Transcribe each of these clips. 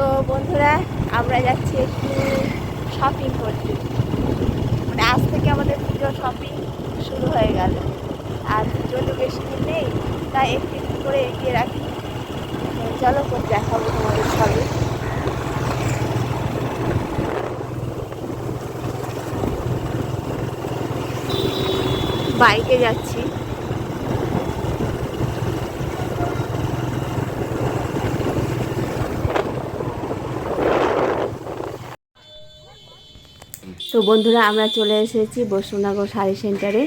তো বন্ধুরা, আমরা যাচ্ছি একটু শপিং করতে। মানে আজ থেকে আমাদের পুজো শপিং শুরু হয়ে গেল। আর পুজোর বেশি দিন নেই, তাই একটু একটু করে এগিয়ে রাখি। চলো করে দেখাবো তোমাদের সবই বাইকে যাচ্ছি। তো বন্ধুরা, আমরা চলে এসেছি বৈষ্ণবনগর শাড়ি সেন্টারে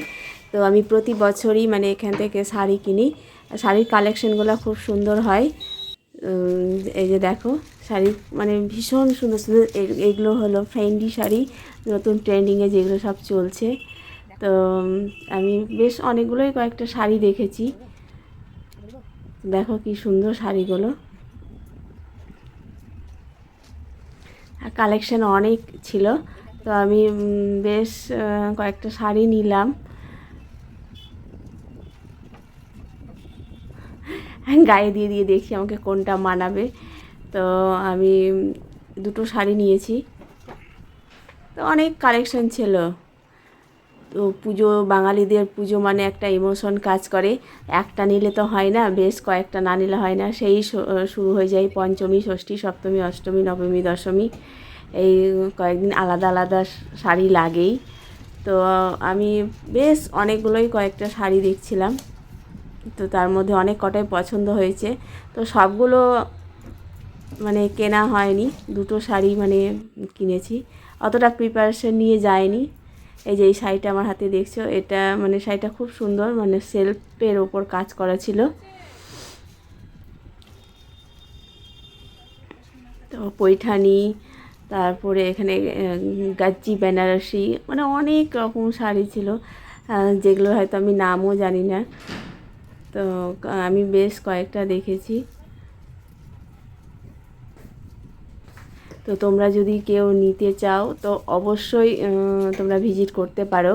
তো আমি প্রতি বছরই মানে এখান থেকে শাড়ি কিনি। শাড়ির কালেকশনগুলো খুব সুন্দর হয়। এই যে দেখো, শাড়ি মানে ভীষণ সুন্দর সুন্দর এগুলো হলো ফ্রেন্ডি শাড়ি, নতুন ট্রেন্ডিংয়ে যেগুলো সব চলছে। তো আমি বেশ অনেকগুলোই কয়েকটা শাড়ি দেখেছি। দেখো কি সুন্দর শাড়িগুলো। কালেকশন অনেক ছিল। তো আমি বেশ কয়েকটা শাড়ি নিলাম। গায়ে দিয়ে দিয়ে দেখি আমাকে কোনটা মানাবে। তো আমি দুটো শাড়ি নিয়েছি। তো অনেক কালেকশন ছিল। তো পুজো, বাঙালিদের পুজো মানে একটা ইমোশন কাজ করে। একটা নিলে তো হয় না, বেশ কয়েকটা না নিলে হয় না। সেই শুরু হয়ে যায় পঞ্চমী, ষষ্ঠী, সপ্তমী, অষ্টমী, নবমী, দশমী। এই কয়েকদিন আলাদা আলাদা শাড়ি লাগেই। তো আমি বেশ অনেকগুলোই কয়েকটা শাড়ি দেখছিলাম। তো তার মধ্যে অনেক কটাই পছন্দ হয়েছে। তো সবগুলো মানে কেনা হয়নি। দুটো শাড়ি মানে কিনেছি। অতটা প্রিপারেশন নিয়ে যায়নি এই যে এই শাড়িটা আমার হাতে দেখছ, এটা মানে শাড়িটা খুব সুন্দর মানে সেলফের ওপর কাজ করা ছিল। তো পৈঠানি তারপরে এখানে গাজ্জি বেনারসি মানে অনেক রকম শাড়ি ছিল যেগুলো হয়তো আমি নামও জানি না। তো আমি বেশ কয়েকটা দেখেছি। তো তোমরা যদি কেউ নিতে চাও তো অবশ্যই তোমরা ভিজিট করতে পারো।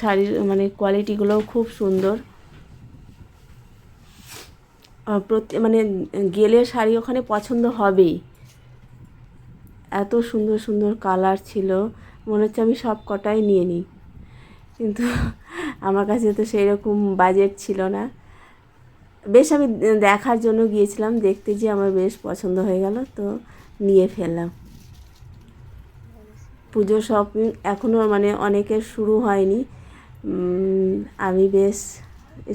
শাড়ির মানে কোয়ালিটিগুলোও খুব সুন্দর। আহ, প্রতি মানে গেলে শাড়ি ওখানে পছন্দ হবেই। এত সুন্দর সুন্দর কালার ছিল। মনে হচ্ছে আমি সব কটাই নিয়ে নিই। কিন্তু আমার কাছে তো সেই রকম বাজেট ছিল না। বেশ আমি দেখার জন্য গিয়েছিলাম, দেখতে যে আমার বেশ পছন্দ হয়ে গেল, তো নিয়ে ফেললাম। পুজো শপিং এখনও মানে অনেকের শুরু হয়নি। আমি বেশ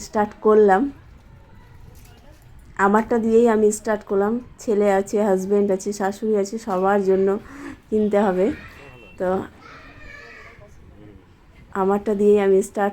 স্টার্ট করলাম। আমারটা দিয়েই আমি স্টার্ট করলাম। ছেলে আছে হাজব্যান্ড আছে, শাশুড়ি আছে, সবার জন্য কিনতে হবে। তো, আমারটা দিয়েই আমি স্টার্ট